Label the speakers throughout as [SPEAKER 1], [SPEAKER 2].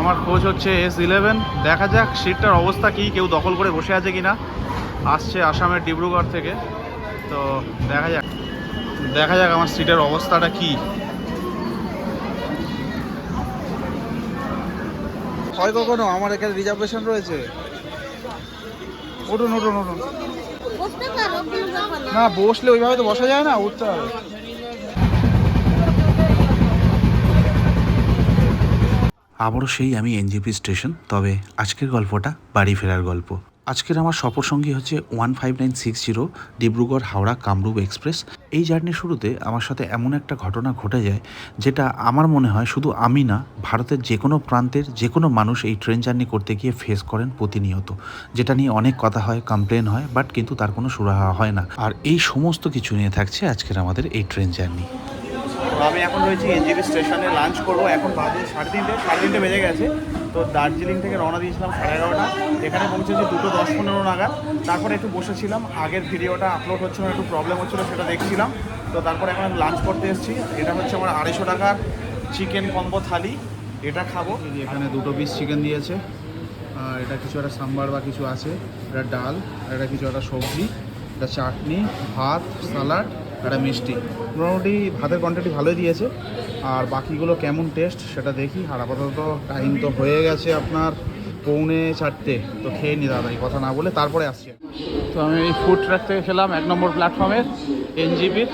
[SPEAKER 1] আমার কোচ হচ্ছে S eleven দেখা যাক সিটটার অবস্থা কি কেউ দখল করে বসে আছে কিনা। আসছে আসামের ডিব্রুগড় থেকে। তো দেখা যাক। দেখা যাক আমার সিটের অবস্থাটা কি। হয় কখনো? আমার এখানে রিজার্ভেশন রয়েছে। উঠুন উঠুন উঠুন
[SPEAKER 2] না।
[SPEAKER 1] না বসলে ওইভাবে তো বসা যায় না উঠতে হবে।
[SPEAKER 3] আবারও সেই আমি এনজেপি স্টেশন, তবে আজকের গল্পটা বাড়ি ফেরার গল্প। আজকের আমার সফর সঙ্গী হচ্ছে one five nine six zero Dibrugarh Howrah Kamrup express. এই জার্নির শুরুতে আমার সাথে এমন একটা ঘটনা ঘটে যায়, যেটা আমার মনে হয় শুধু আমি না, ভারতের যে কোনো প্রান্তের যে কোনো মানুষ এই ট্রেন জার্নি করতে গিয়ে ফেস করেন প্রতিনিয়ত। যেটা নিয়ে অনেক কথা হয় কমপ্লেন হয় বাট কিন্তু তার কোনো সুরাহা হয় না। আর এই সমস্ত কিছু নিয়ে থাকছে আজকের আমাদের এই ট্রেন জার্নি।
[SPEAKER 1] আমি এখন রয়েছি এনজিবি স্টেশনে লাঞ্চ করব। এখন বাজে সাড়ে তিনটে সাড়ে তিনটে বেজে গেছে। তো দার্জিলিং থেকে রওনা দিয়েছিলাম সাড়ে এগারোটা। এখানে পৌঁছেছি দুটো দশ পনেরো নাগাদ। তারপরে একটু বসেছিলাম। আগের ভিডিওটা আপলোড হচ্ছিল একটু প্রবলেম হচ্ছিল, সেটা দেখছিলাম। তো তারপরে এখন আমি লাঞ্চ করতে এসেছি। এটা হচ্ছে আমার আড়াইশো টাকার চিকেন কম্বো থালি। এটা খাব। এখানে দুটো পিস চিকেন দিয়েছে। আর এটা কিছু একটা সাম্বার বা কিছু আছে। এটা ডাল এটা কিছু একটা সবজি। এটা চাটনি, ভাত স্যালাড একটা মিষ্টি। মোটামুটি ভাতের কোয়ান্টিটি ভালোই দিয়েছে। আর বাকিগুলো কেমন টেস্ট সেটা দেখি। আর আপাতত টাইম তো হয়ে গেছে আপনার পৌনে চারটে। তো খেয়ে নি দাদা, এই কথা না বলে তারপরে আসছি। তো আমি এই ফুড ট্র্যাক থেকে খেলাম এক নম্বর প্ল্যাটফর্মের এনজিপির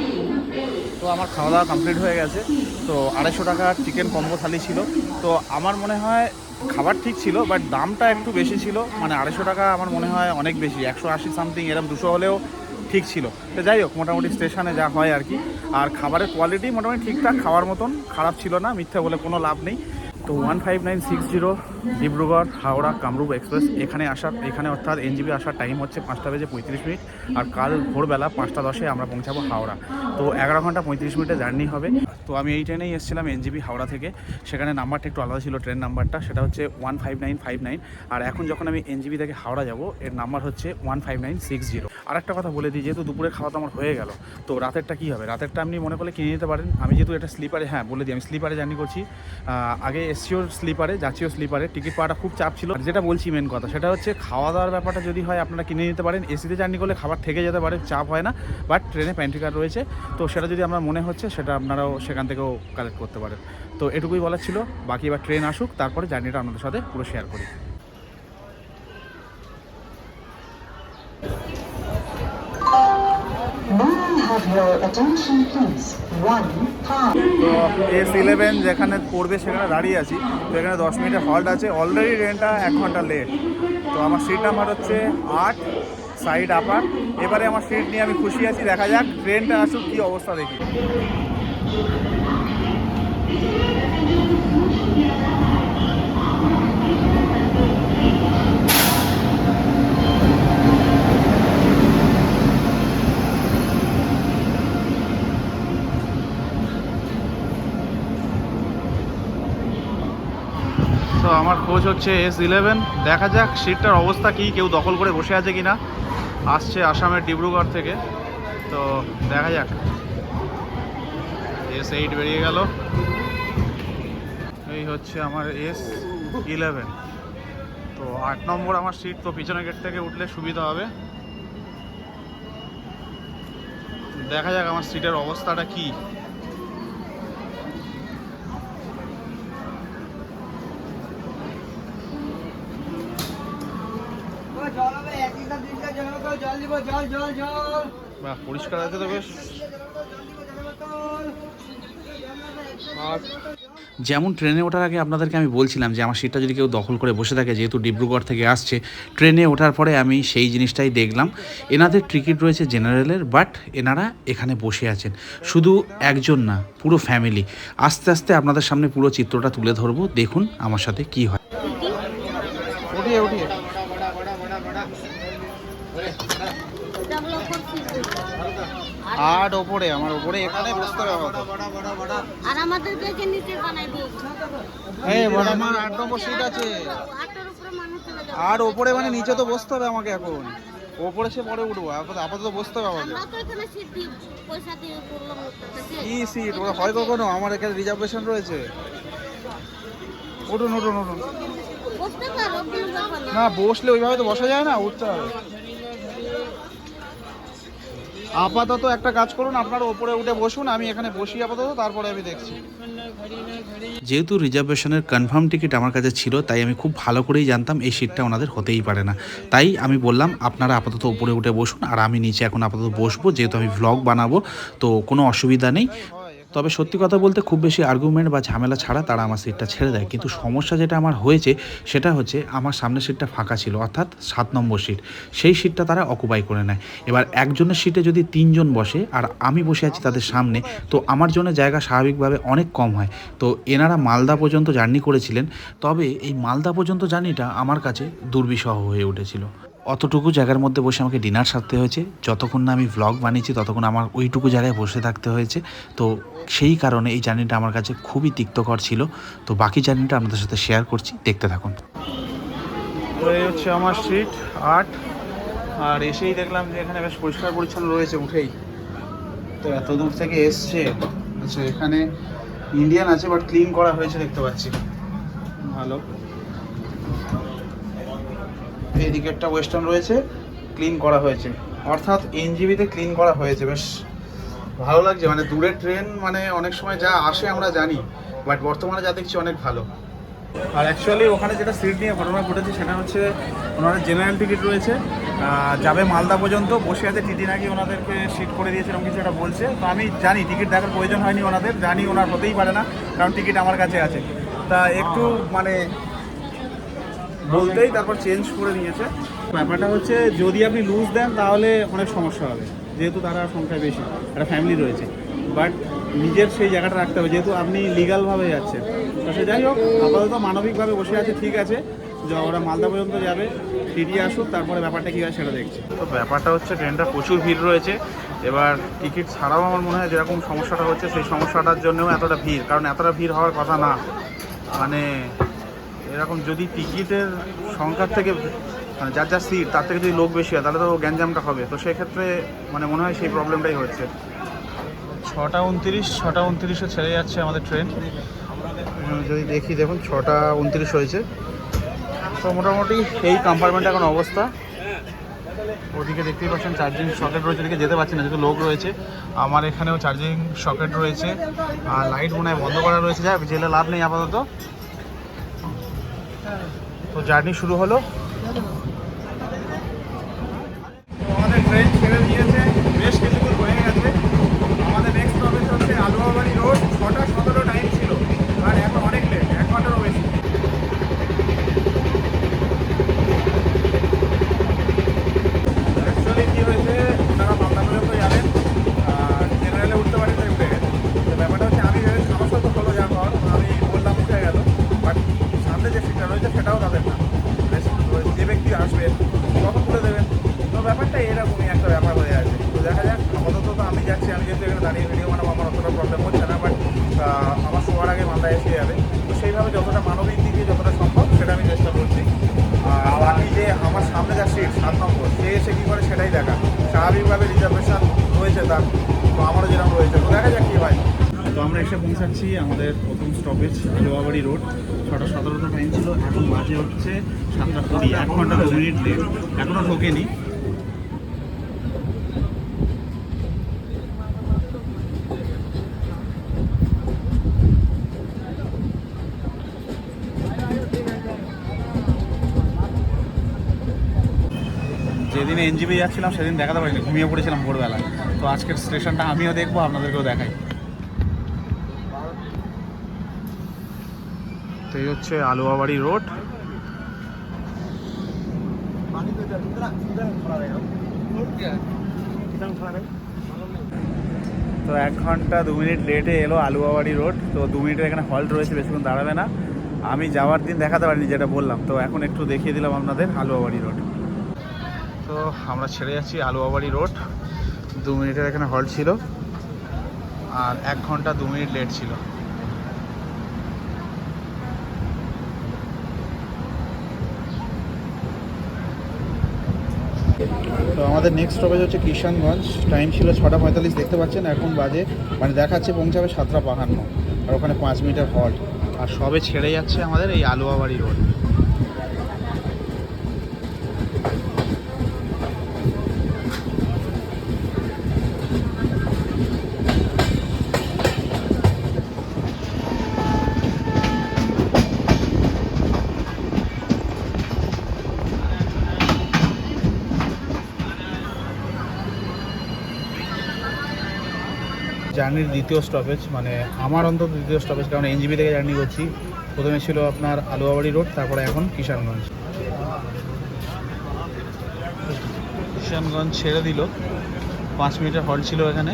[SPEAKER 1] তো আমার খাওয়া দাওয়া কমপ্লিট হয়ে গেছে। তো আড়াইশো টাকার চিকেন কম্বো থালি ছিল। তো আমার মনে হয় খাবার ঠিক ছিল বাট দামটা একটু বেশি ছিল। মানে আড়াইশো টাকা আমার মনে হয় অনেক বেশি। একশো আশি সামথিং এরকম দুশো হলেও ঠিক ছিল। তো যাই হোক, মোটামুটি স্টেশনে যা হয় আর কি। আর খাবারের কোয়ালিটি মোটামুটি ঠিকঠাক, খাওয়ার মতন খারাপ ছিল না, মিথ্যা বলে কোনো লাভ নেই। তো one five nine six zero Dibrugarh, Howrah, Kamrup express এখানে আসার, এখানে অর্থাৎ এনজিবি আসার টাইম হচ্ছে পাঁচটা বেজে পঁয়ত্রিশ মিনিট। আর কাল ভোরবেলা পাঁচটা দশে আমরা পৌঁছাবো হাওড়া। তো এগারো ঘণ্টা পঁয়ত্রিশ মিনিটে জার্নি হবে। তো আমি এই ট্রেনেই এসেছিলাম এনজিবি হাওড়া থেকে। সেখানে নাম্বারটা একটু আলাদা ছিল ট্রেন নাম্বারটা, সেটা হচ্ছে one five nine five nine আর এখন যখন আমি এনজিবি থেকে হাওড়া যাব, এর নাম্বার হচ্ছে one five nine six zero আর একটা কথা বলে দিই, যেহেতু দুপুরে খাওয়া তো আমার হয়ে গেল, তো রাতেরটা কী হবে? রাতেরটা আপনি মনে করলে কিনে নিতে পারেন। আমি যেহেতু এটা স্লিপারে হ্যাঁ বলে দিই, আমি স্লিপারে জার্নি করছি। আগে এসিওর স্লিপারে যাচ্ছিও স্লিপারে টিকিট পাওয়াটা খুব চাপ ছিল। আর যেটা বলছি মেন কথা, সেটা হচ্ছে খাওয়া দাওয়ার ব্যাপারটা যদি হয়, আপনারা কিনে নিতে পারেন। এসিতে জার্নি করলে খাবার থেকে যেতে পারে, চাপ হয় না। বাট ট্রেনে প্যান্ট্রি কার্ড রয়েছে। তো সেটা যদি আপনার মনে হচ্ছে, সেটা আপনারাও সেখান থেকেও কালেক্ট করতে পারেন। তো এটুকুই বলার ছিল। বাকি এবার ট্রেন আসুক তারপরে জার্নিটা আপনাদের সাথে পুরো শেয়ার করি. তো এস ইলেভেন যেখানে পড়বে সেখানে দাঁড়িয়ে আছি। তো এখানে দশ মিনিটের হল্ট আছে। অলরেডি ট্রেনটা এক ঘণ্টা লেট তো আমার সিট নাম্বার হচ্ছে আট সাইড আপার এবারে আমার সিট নিয়ে আমি খুশি আছি। দেখা যাক ট্রেনটা আসুক কী অবস্থা দেখি। হচ্ছে এস ইলেভেন দেখা যাক সিটটার অবস্থা কি, কেউ দখল করে বসে আছে কি না আসছে আসামের ডিব্রুগড় থেকে। তো দেখা যাক। এস এইট বেরিয়ে গেল। এই হচ্ছে আমার এস ইলেভেন তো আট নম্বর আমার সিট, তো পিছনের গেট থেকে উঠলে সুবিধা হবে। দেখা যাক আমার সিটের অবস্থাটা কি
[SPEAKER 4] জল হবে এক লিটার দুই লিটার জল বোতল জল দিব জল জল জল
[SPEAKER 1] বাহ, পরিষ্কার আছে তো বেশ।
[SPEAKER 3] যেমন ট্রেনে ওঠার আগে আপনাদেরকে আমি বলছিলাম যে আমার সিটটা যদি কেউ দখল করে বসে থাকে, যেহেতু ডিব্রুগড় থেকে আসছে, ট্রেনে ওঠার পরে আমি সেই জিনিসটাই দেখলাম। এনাদের টিকিট রয়েছে জেনারেলের, বাট এনারা এখানে বসে আছেন। শুধু একজন না, পুরো ফ্যামিলি। আস্তে আস্তে আপনাদের সামনে পুরো চিত্রটা তুলে ধরবো। দেখুন আমার সাথে কি হয়।
[SPEAKER 1] আট ওপরে আমার ওপরে এখানে বসতে হবে।
[SPEAKER 2] আর আমাদেরকে যে নিচে বানাই দিই
[SPEAKER 1] হ্যাঁ বড় আমার আট নম্বর সিট আছে।
[SPEAKER 2] আটটার উপরে মানুষ চলে যাবে
[SPEAKER 1] আর ওপরে মানে নিচে তো বসতে হবে আমাকে এখন। ওপরে সে পরে উঠবো আপাতত আপাতত বসতে হবে আমাকে।
[SPEAKER 2] আমরা তো এখানে সিট দিই পয়সা দিয়ে করলাম
[SPEAKER 1] কি সিট ওরা হয় কখনো? আমার এখানে রিজার্ভেশন রয়েছে। উঠুন উঠুন উঠুন।
[SPEAKER 2] না
[SPEAKER 1] বসলে ওইভাবে তো বসা যায় না উঠতে হবে। আপাতত একটা কাজ করুন, আপনারা ওপরে উঠে বসুন, আমি এখানে বসি আপাতত, তারপরে আমি দেখছি।
[SPEAKER 3] যেহেতু রিজার্ভেশনের কনফার্ম টিকিট আমার কাছে ছিল, তাই আমি খুব ভালো করেই জানতাম এই সিটটা ওনাদের হতেই পারে না। তাই আমি বললাম, আপনারা আপাতত উপরে উঠে বসুন, আর আমি নিচে এখন আপাতত বসবো, যেহেতু আমি ভ্লগ বানাবো, তো কোনো অসুবিধা নেই। তবে সত্যি কথা বলতে খুব বেশি আর্গুমেন্ট বা ঝামেলা ছাড়া তারা আমার সিটটা ছেড়ে দেয়। কিন্তু সমস্যা যেটা আমার হয়েছে, সেটা হচ্ছে আমার সামনের সিটটা ফাঁকা ছিল, অর্থাৎ সাত নম্বর সিট সেই সিটটা তারা অকুপাই করে নেয়। এবার একজনের সিটে যদি তিনজন বসে আর আমি বসে আছি তাদের সামনে, তো আমার জন্য জায়গা স্বাভাবিকভাবে অনেক কম হয়। তো এনারা মালদা পর্যন্ত জার্নি করেছিলেন, তবে এই মালদা পর্যন্ত জার্নিটা আমার কাছে দুর্বিষহ হয়ে উঠেছিল। অতটুকু জায়গার মধ্যে বসে আমাকে ডিনার সারতে হয়েছে। যতক্ষণ না আমি ভ্লগ বানিয়েছি, ততক্ষণ আমার ওইটুকু জায়গায় বসে থাকতে হয়েছে। তো সেই কারণে এই জার্নিটা আমার কাছে খুবই তিক্তকর ছিল। তো বাকি জার্নিটা আপনাদের সাথে শেয়ার করছি, দেখতে থাকুন।
[SPEAKER 1] এই হচ্ছে আমার সিট আট। আর এসেই দেখলাম যে এখানে বেশ পরিষ্কার পরিচ্ছন্ন রয়েছে উঠেই। তো এত দূর থেকে এসছে। আচ্ছা এখানে ইন্ডিয়ান আছে বাট ক্লিন করা হয়েছে দেখতে পাচ্ছি। ভালো। এই দিকেরটা ওয়েস্টার্ন রয়েছে ক্লিন করা হয়েছে। অর্থাৎ এনজিবিতে ক্লিন করা হয়েছে, বেশ। ভালো লাগছে মানে দূরের ট্রেন মানে অনেক সময় যা আসে আমরা জানি বাট বর্তমানে যা দেখছি অনেক ভালো। আর অ্যাকচুয়ালি ওখানে যেটা সিট নিয়ে ঘটনা ঘটেছে সেটা হচ্ছে ওনাদের জেনারেল টিকিট রয়েছে। যাবে মালদা পর্যন্ত, বসে আছে টিটি নাকি ওনাদেরকে সিট করে দিয়েছে, এরকম কিছু একটা বলছে। তো আমি জানি টিকিট দেখার প্রয়োজন হয়নি ওনাদের, জানি ওনার হতেই পারে না, কারণ টিকিট আমার কাছে আছে। তা একটু মানে বলতেই তারপর চেঞ্জ করে নিয়েছে ব্যাপারটা হচ্ছে, যদি আপনি লুজ দেন, তাহলে অনেক সমস্যা হবে। যেহেতু তারা সংখ্যায় বেশি, একটা ফ্যামিলি রয়েছে। বাট নিজের সেই জায়গাটা রাখতে হবে, যেহেতু আপনি লিগালভাবে যাচ্ছেন। তো সে যাই হোক, আপাতত মানবিকভাবে বসে আছে, ঠিক আছে। যে, ওরা মালদা পর্যন্ত যাবে টিটি আসুক, তারপরে ব্যাপারটা কী হয় সেটা দেখছি। তো ব্যাপারটা হচ্ছে, ট্রেনটা প্রচুর ভিড় রয়েছে। এবার টিকিট ছাড়াও আমার মনে হয় যেরকম সমস্যাটা হচ্ছে, সেই সমস্যাটার জন্যও এতটা ভিড়। কারণ এতটা ভিড় হওয়ার কথা না। মানে এরকম যদি টিকিটের সংখ্যার থেকে যার যার সিট তার থেকে যদি লোক বেশি হয় তাহলে তো গ্যাঞ্জামটা হবে। তো সেক্ষেত্রে মানে মনে হয় সেই প্রবলেমটাই হচ্ছে। ছটা উনত্রিশ ছটা উনত্রিশে ছেড়ে যাচ্ছে আমাদের ট্রেন যদি দেখি দেখুন ছটা উনত্রিশ হয়েছে। তো মোটামুটি এই কম্পার্টমেন্টে এখন অবস্থা। ওদিকে দেখতেই পাচ্ছেন চার্জিং সকেট রয়েছে। ওদিকে যেতে পারছি না যেহেতু লোক রয়েছে। আমার এখানেও চার্জিং সকেট রয়েছে। আর লাইট মনে হয় বন্ধ করা রয়েছে। যাক জেলে লাভ নেই আপাতত। তো জার্নি শুরু হলো। রিজার্ভেশন রয়েছে তার। তো আমারও যেরকম রয়েছে। তো দেখা যাক কী হয়। তো আমরা এসে পৌঁছাচ্ছি আমাদের প্রথম স্টপেজ জোয়াবাড়ি রোড ছটা সতেরোটা টাইম ছিল, এখন বাজে হচ্ছে সাতটা কুড়ি, এক ঘণ্টা দু মিনিট লেট এখনও ঢোকেনি। যেদিন এনজিপি যাচ্ছিলাম, সেদিন দেখাতে পারিনি, ঘুমিয়ে পড়েছিলাম ভোরবেলা তো আজকের স্টেশনটা আমিও দেখব, আপনাদেরকেও দেখাই। তো এই হচ্ছে আলুয়াবাড়ি রোড। তো এক ঘণ্টা দু মিনিট লেটে এলো আলুয়াবাড়ি রোড, তো দু মিনিটের এখানে হল্ট রয়েছে, বেশিক্ষণ দাঁড়াবে না। আমি যাওয়ার দিন দেখাতে পারিনি, যেটা বললাম। তো এখন একটু দেখিয়ে দিলাম আপনাদের আলুয়াবাড়ি রোড। আমরা ছেড়ে যাচ্ছি আলুয়াবাড়ি রোড। দু মিনিটের এখানে হল্ট ছিল। আর এক ঘণ্টা দু মিনিট লেট ছিল। তো আমাদের নেক্সট স্টপেজ হচ্ছে কিষানগঞ্জ। টাইম ছিল ছটা পঁয়তাল্লিশ, দেখতে পাচ্ছেন? এখন বাজে মানে দেখাচ্ছে পৌঁছাবে সাতটা বাহান্ন। আর ওখানে পাঁচ মিনিটের হল্ট আর সবে ছেড়ে যাচ্ছে আমাদের এই আলুয়াবাড়ি রোড জার্নির দ্বিতীয় স্টপেজ মানে আমার অন্তত দ্বিতীয় স্টপেজ কারণ এনজিবি থেকে জার্নি করছি। প্রথমে ছিল আপনার আলুয়াবাড়ি রোড তারপরে এখন কিষানগঞ্জ। কিষানগঞ্জ ছেড়ে দিল। পাঁচ মিনিটের হল্ট ছিল এখানে।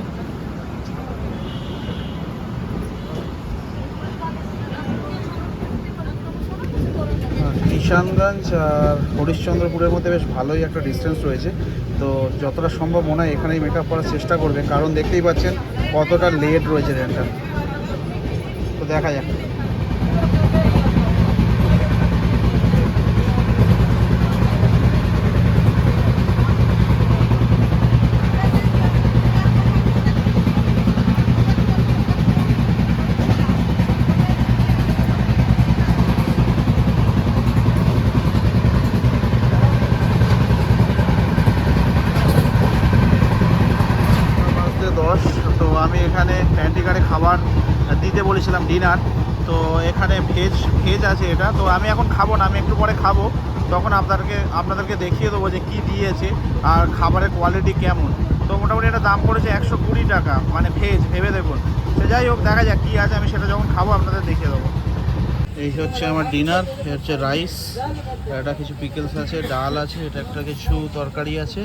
[SPEAKER 1] কিষানগঞ্জ আর হরিশ্চন্দ্রপুরের মধ্যে বেশ ভালোই একটা ডিস্টেন্স রয়েছে। তো যতটা সম্ভব মনে হয় এখানেই মেকআপ করার চেষ্টা করবে। কারণ দেখতেই পাচ্ছেন কতটা লেট রয়েছে ট্রেনটা তো দেখা যাক বাজতে দশ তো আমি এখানে প্যান্টিকারে খাবার দিতে বলেছিলাম ডিনার। তো এখানে ভেজ ভেজ আছে এটা। তো আমি এখন খাব না, আমি একটু পরে খাব। তখন আপনাদেরকে আপনাদেরকে দেখিয়ে দেবো যে কী দিয়েছে আর খাবারের কোয়ালিটি কেমন। তো মোটামুটি এটা দাম পড়েছে একশো কুড়ি টাকা মানে ভেজ, ভেবে দেখুন। সে যাই হোক, দেখা যাক কী আছে, আমি সেটা যখন খাব আপনাদের দেখিয়ে দেবো। এই হচ্ছে আমার ডিনার হচ্ছে রাইস। এটা কিছু পিকেলস আছে, ডাল আছে, এটা একটা কিছু তরকারি আছে।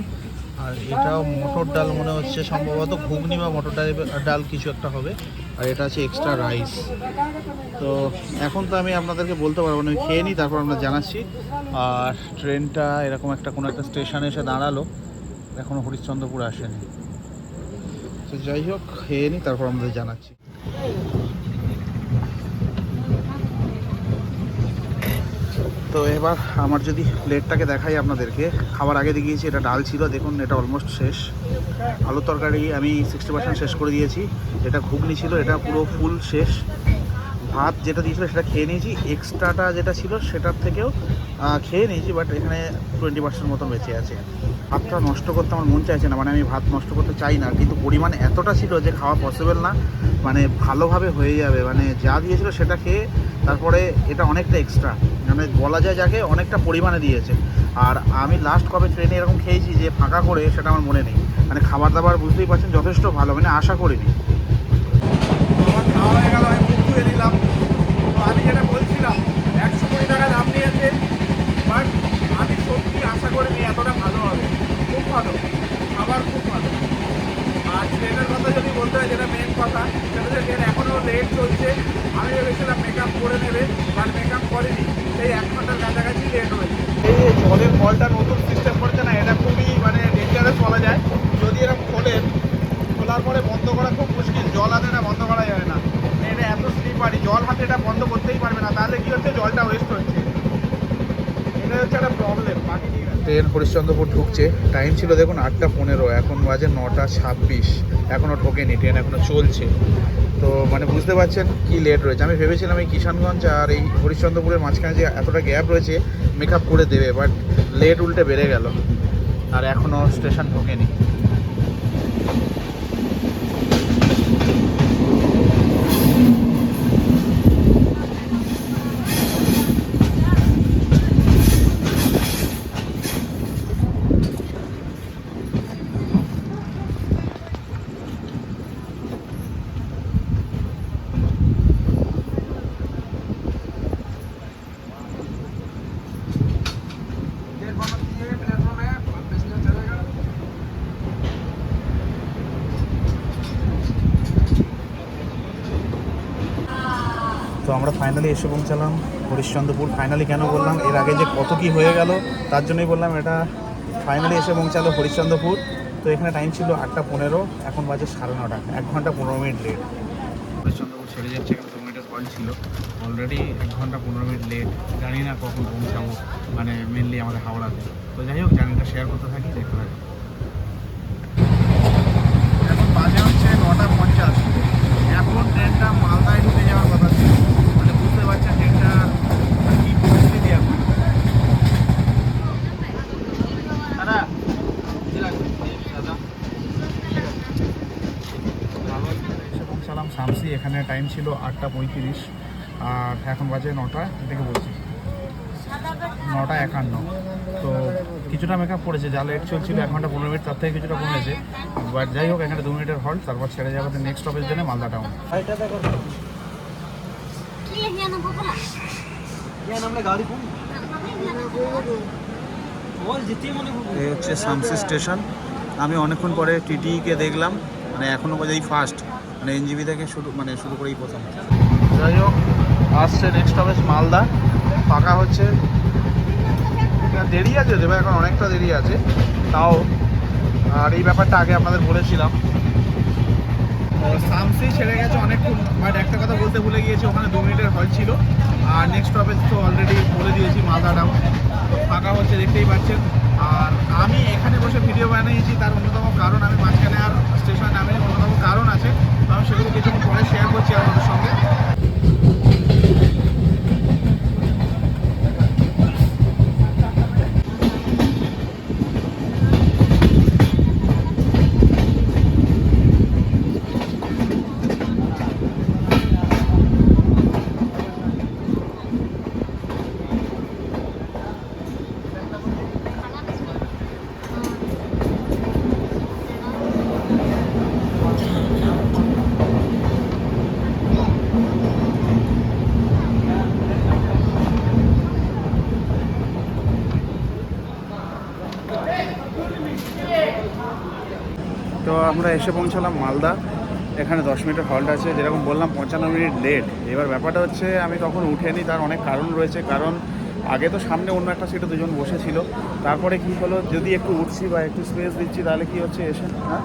[SPEAKER 1] আর এটাও মটর ডাল মনে হচ্ছে সম্ভবত ঘুগনি বা মটর ডাল ডাল কিছু একটা হবে। আর এটা আছে এক্সট্রা রাইস তো এখন তো আমি আপনাদেরকে বলতে পারব না, আমি খেয়ে নিই, তারপর আমরা জানাচ্ছি। আর ট্রেনটা এরকম একটা কোনো একটা স্টেশনে এসে দাঁড়াল এখনও হরিশ্চন্দ্রপুর আসেনি। তো যাই হোক, খেয়ে নিই, তারপর আমাদের জানাচ্ছি। তো এবার আমার যদি প্লেটটাকে দেখাই আপনাদেরকে, খাবার আগে দেখিয়েছি, এটা ডাল ছিল, দেখুন এটা অলমোস্ট শেষ। আলু তরকারি আমি সিক্সটি পার্সেন্ট শেষ করে দিয়েছি। এটা ঘুগনি ছিল, এটা পুরো ফুল শেষ। ভাত যেটা দিয়েছিল সেটা খেয়ে নিয়েছি এক্সট্রাটা যেটা ছিল সেটার থেকেও খেয়ে নিয়েছি বাট এখানে টোয়েন্টি পার্সেন্ট মতন বেঁচে আছে। ভাতটা নষ্ট করতে আমার মন চাইছে না মানে আমি ভাত নষ্ট করতে চাই না, কিন্তু পরিমাণ এতটা ছিল যে খাওয়া পসিবল না। মানে ভালোভাবে হয়ে যাবে মানে যা দিয়েছিল সেটা খেয়ে তারপরে এটা অনেকটা এক্সট্রা মানে বলা যায় যাকে অনেকটা পরিমাণে দিয়েছে। আর আমি লাস্ট কবে ট্রেনে এরকম খেয়েছি যে ফাঁকা করে সেটা আমার মনে নেই। মানে খাবার দাবার বুঝতেই পারছেন যথেষ্ট ভালো মানে আশা করিনি। আমার খাওয়া হয়ে আমি তো আমি যেটা বলছিলাম দাম নিয়েছে বাট আমি সত্যি আশা এতটা ভালো হবে। খুব ভালো খুব ভালো। কথা যদি বলতে হয়, যেটা মেন কথা, সেটা এখনও লেট চলছে। আমি ভেবেছিলাম মেকআপ করে নেবে বাট মেকআপ করেনি। সেই এক ঘণ্টার কাছাকাছি লেট হয়েছে। এই যে জলের কলটা নতুন সিস্টেম করছে না এটা খুবই মানে ডেঞ্জারাস বলা যায়। যদি এরকম খোলেন খোলার পরে বন্ধ করা খুব মুশকিল জল হাতে এটা বন্ধ করা যাবে না। এটা এত স্লিপারি জল হাতে এটা বন্ধ করতেই পারবে না তাহলে কি হচ্ছে? জলটা ওয়েস্ট হচ্ছে। এটা হচ্ছে একটা প্রবলেম বাকি ট্রেন হরিশ্চন্দ্রপুর ঢুকছে টাইম ছিল দেখুন আটটা পনেরো এখন বাজে নটা ছাব্বিশ এখনও ঢোকেনি ট্রেন এখনও চলছে। তো মানে বুঝতে পারছেন কি লেট রয়েছে। আমি ভেবেছিলাম এই কিষানগঞ্জ আর এই হরিশ্চন্দ্রপুরের মাঝখানে যে এতটা গ্যাপ রয়েছে মেকআপ করে দেবে বাট লেট উল্টে বেড়ে গেল। আর এখনও স্টেশন ঢোকেনি তো আমরা ফাইনালি এসে পৌঁছালাম। হরিশ্চন্দ্রপুর ফাইনালি কেন বললাম? এর আগে যে কত কি হয়ে গেল, তার জন্যই বললাম এটা ফাইনালি এসে পৌঁছালো হরিশ্চন্দ্রপুর। তো এখানে টাইম ছিল আটটা পনেরো, এখন বাজে সাড়ে নটা, এক ঘণ্টা পনেরো মিনিট লেট হরিশ্চন্দ্রপুর ছেড়ে যাচ্ছে এখানে মিনিটের কল ছিল। অলরেডি এক ঘণ্টা পনেরো মিনিট লেট জানি না কখন পৌঁছাবো মানে মেনলি আমাদের হাওড়াতে তো যাই হোক জার্নিটা শেয়ার করতে থাকি, দেখতে থাকি। এখন বাজে হচ্ছে নটা পঞ্চাশ। এখন ট্রেনটা মালদায় ঢুকে যাওয়ার কথা ছিল মানে বুঝতে পারছি টাইম ছিল আটটা পঁয়ত্রিশ, আর এখন বাজে নটা থেকে বলছি। নটা একান্ন। তো কিছুটা মেকআপ পড়েছে যা লেট চলছিল এক ঘণ্টা পনেরো মিনিট, তার থেকে কিছুটা কমেছে। বাট যাই হোক, এখানে দু মিনিটের হল্ট তারপর ছেড়ে যাবে নেক্সট অফিস জন্য মালদা টাউন এই হচ্ছে শামসি স্টেশন আমি অনেকক্ষণ পরে টিটিকে দেখলাম মানে এখনও বাজাই ফার্স্ট মানে এনজিবি থেকে শুরু মানে শুরু করেই প্রথম। যাই হোক আসছে নেক্সট স্টপেজ মালদা। ফাঁকা হচ্ছে। দেরি আছে দেবে এখন অনেকটা দেরি আছে। তাও আর এই ব্যাপারটা আগে আপনাদের বলেছিলাম। সামসি ছেড়ে গেছে অনেকক্ষণ বাট একটা কথা বলতে ভুলে গিয়েছি ওখানে দু মিনিটের হল ছিল। আর নেক্সট স্টপেজ তো অলরেডি বলে দিয়েছি মালদা ডাউন ফাঁকা হচ্ছে দেখতেই পাচ্ছেন। আর আমি এখানে বসে ভিডিও বানিয়েছি, তার অন্যতম কারণ আমি মাঝখানে আর স্টেশন নামে অন্যতম কারণ আছে। আমি সেগুলো কিছুক্ষণ পরে শেয়ার করছি আপনাদের সঙ্গে তো আমরা এসে পৌঁছালাম মালদা। এখানে দশ মিনিটের হল্ট আছে, যেরকম বললাম পঞ্চান্ন মিনিট লেট এবার ব্যাপারটা হচ্ছে, আমি তখন উঠেনি, তার অনেক কারণ রয়েছে। কারণ আগে তো সামনে অন্য একটা সিটে দুজন বসেছিল। তারপরে কি হলো, যদি একটু উঠছি বা একটু স্পেস দিচ্ছি, তাহলে কি হচ্ছে এসে? হ্যাঁ?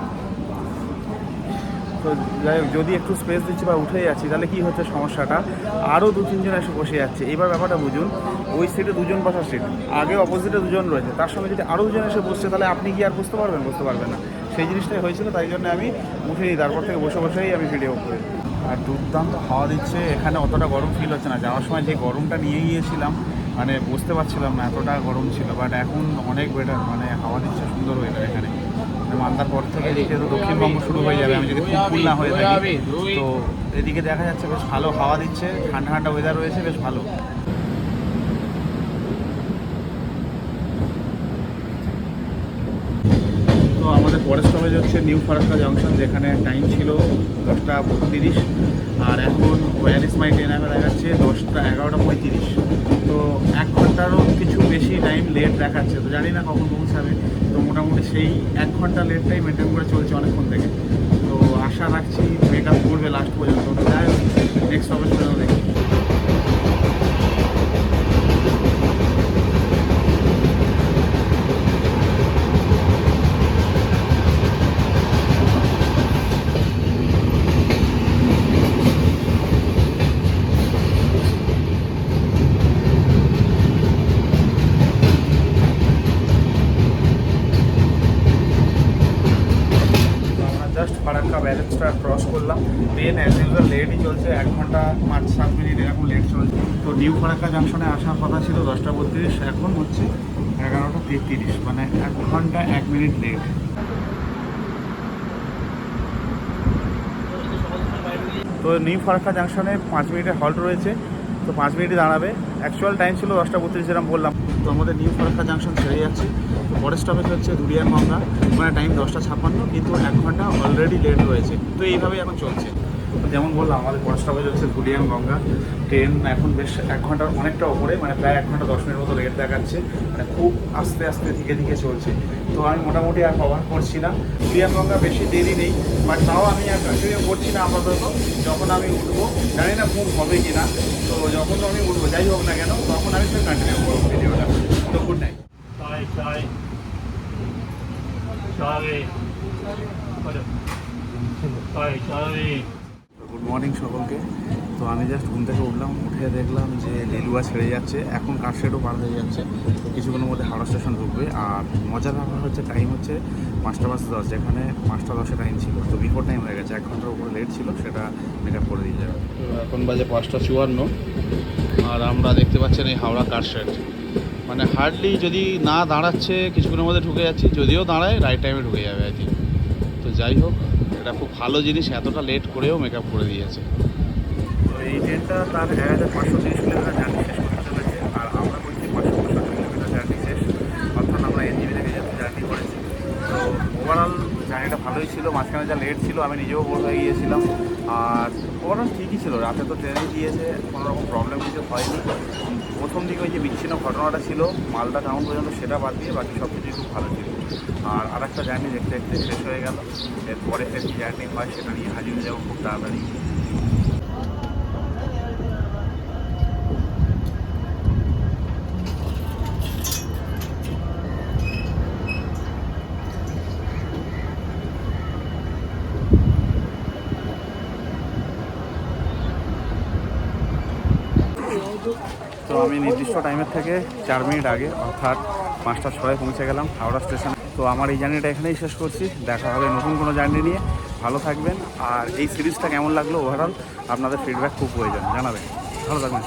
[SPEAKER 1] তো যাই হোক, যদি একটু স্পেস দিচ্ছি বা উঠে যাচ্ছি, তাহলে কি হচ্ছে সমস্যাটা? আরও দু, তিনজন এসে বসে যাচ্ছে। এবার ব্যাপারটা বুঝুন, ওই সিটে দুজন বসার সিট আগে অপোজিটে দুজন রয়েছে। তার সঙ্গে যদি আরও দুজন এসে বসছে, তাহলে আপনি কি আর বুঝতে পারবেন? বুঝতে পারবেন না। সেই জিনিসটাই হয়েছিল, তাই জন্য আমি উঠিনি। তারপর থেকে বসে বসেই আমি ভিডিও করি। আর দুর্দান্ত হাওয়া দিচ্ছে, এখানে অতটা গরম ফিল হচ্ছে না। যাওয়ার সময় যে গরমটা নিয়ে গিয়েছিলাম মানে বুঝতে পারছিলাম না এতটা গরম ছিল বাট এখন অনেক বেটার মানে হাওয়া দিচ্ছে, সুন্দর ওয়েদার এখানে। মানে মালদার পর থেকে এদিকে তো দক্ষিণবঙ্গ শুরু হয়ে যাবে, আমি যদি ফুল না হয়ে থাকি। তো এদিকে দেখা যাচ্ছে বেশ ভালো হাওয়া দিচ্ছে, ঠান্ডা ঠান্ডা ওয়েদার রয়েছে, বেশ ভালো। তো আমাদের পরের স্টপেজ হচ্ছে নিউ ফারাক্কা জংশন যেখানে টাইম ছিল দশটা বত্রিশ, আর এখন ওয়ারিস মাই ট্রেন অ্যাপে দেখাচ্ছে দশটা এগারোটা পঁয়ত্রিশ। তো এক ঘন্টারও কিছু বেশি টাইম লেট দেখাচ্ছে। তো জানি না কখন পৌঁছাবে, তো মোটামুটি সেই এক ঘণ্টা লেটটাই মেনটেন করে চলছে অনেকক্ষণ থেকে। তো আশা রাখছি মেক আপ করবে লাস্ট পর্যন্ত। যাই নেক্সট স্টপেজ পর্যন্ত দেখি তো আমরা জাস্ট ফারাক্কা ব্যালেন্সটা ক্রস করলাম। ট্রেন অ্যাজ ইউজুয়াল লেটই চলছে, এক ঘণ্টা পাঁচ, সাত মিনিট এরকম লেট চলছে। তো নিউ ফারাক্কা জাংশনে আসার কথা ছিল দশটা বত্রিশ, এখন হচ্ছে এগারোটা তেত্রিশ মানে এক ঘণ্টা এক মিনিট লেট তো নিউ ফারাক্কা জাংশনে পাঁচ মিনিটের হল্ট রয়েছে, তো পাঁচ মিনিটে দাঁড়াবে। অ্যাকচুয়াল টাইম ছিল দশটা বত্রিশ যেরকম বললাম। তো আমাদের নিউ ফারাক্কা জাংশন ছেড়ে যাচ্ছে। তো পরের স্টপেজ হচ্ছে দুরিয়ান গঙ্গা। মানে টাইম দশটা ছাপ্পান্ন, কিন্তু এক ঘণ্টা অলরেডি লেট রয়েছে। তো এইভাবেই এখন চলছে। যেমন বললাম, আমাদের পরের স্টপেজ হচ্ছে ধুলিয়ান গঙ্গা। ট্রেন এখন বেশ এক ঘণ্টার অনেকটা ওপরে মানে প্রায় এক ঘণ্টা দশ মিনিট মতো লেট দেখাচ্ছে। মানে খুব আস্তে আস্তে ধীরে ধীরে চলছে। তো আমি মোটামুটি আর কভার করছি না। ধুলিয়ান গঙ্গা বেশি দেরি নেই বাট তাও আমি আর কন্টিনিউ করছি না আপাতত। যখন আমি উঠবো, জানি না ঘুম হবে কি না তো যখন আমি উঠবো, যাই হোক না কেন, তখন আমি সেটা কন্টিনিউ করব ভিডিওটা তো গুড নাইট. গুড মর্নিং সকলকে। তো আমি জাস্ট ঘুম থেকে উঠলাম উঠে দেখলাম যে লেলুয়া ছেড়ে যাচ্ছে। এখন কারশেডও পার হয়ে যাচ্ছে। তো কিছুক্ষণের মধ্যে হাওড়া স্টেশন ঢুকবে। আর মজার ব্যাপার হচ্ছে টাইম হচ্ছে পাঁচটা পাঁচটা দশ যেখানে পাঁচটা দশে টাইম ছিল। তো বিফোর টাইম হয়ে গেছে। এক ঘণ্টার উপরে লেট ছিল সেটা মেক আপ করে দিয়ে যাবে। এখন বাজে পাঁচটা চুয়ান্ন। আর আমরা দেখতে পাচ্ছেন এই হাওড়া কার কারশেড মানে হার্ডলি যদি না দাঁড়াচ্ছে, কিছুক্ষণের মধ্যে ঢুকে যাচ্ছি, যদিও দাঁড়ায় রাইট টাইমে ঢুকে যাবে আর কি। তো যাই হোক, এটা খুব ভালো জিনিস, এতটা লেট করেও মেকআপ করে দিয়েছে। এই তার জার্নি আর আমরা জার্নি করেছি। তো ওভারঅল জার্নিটা ভালোই ছিল, মাঝখানে যা লেট ছিল, আমি নিজেও বোর হয়ে গিয়েছিলাম। আর ওভারঅল ঠিকই ছিল। রাতে তো ট্রেনে গিয়েছে, কোনো রকম প্রবলেম কিছু হয়নি। প্রথম দিকে ওই যে বিচ্ছিন্ন ঘটনাটা ছিল, মালদা টাউন পর্যন্ত সেটা বাদ দিয়ে বাকি সব কিছুই খুব ভালো ছিল। আর আরেকটা জার্নি দেখতে দেখতে শেষ হয়ে গেল। এরপরে একটি জার্নি হয়, সেটা নিয়ে হাজির হয়ে যাব খুব তাড়াতাড়ি তো আমি নির্দিষ্ট টাইমের থেকে চার মিনিট আগে, অর্থাৎ পাঁচটা ছয় পৌঁছে গেলাম হাওড়া স্টেশন তো আমার এই জার্নিটা এখানেই শেষ করছি। দেখা হবে নতুন কোনো জার্নি নিয়ে। ভালো থাকবেন। আর এই সিরিজটা কেমন লাগল ওভারঅল আপনাদের ফিডব্যাক খুব প্রয়োজন, জানাবেন। ভালো থাকবেন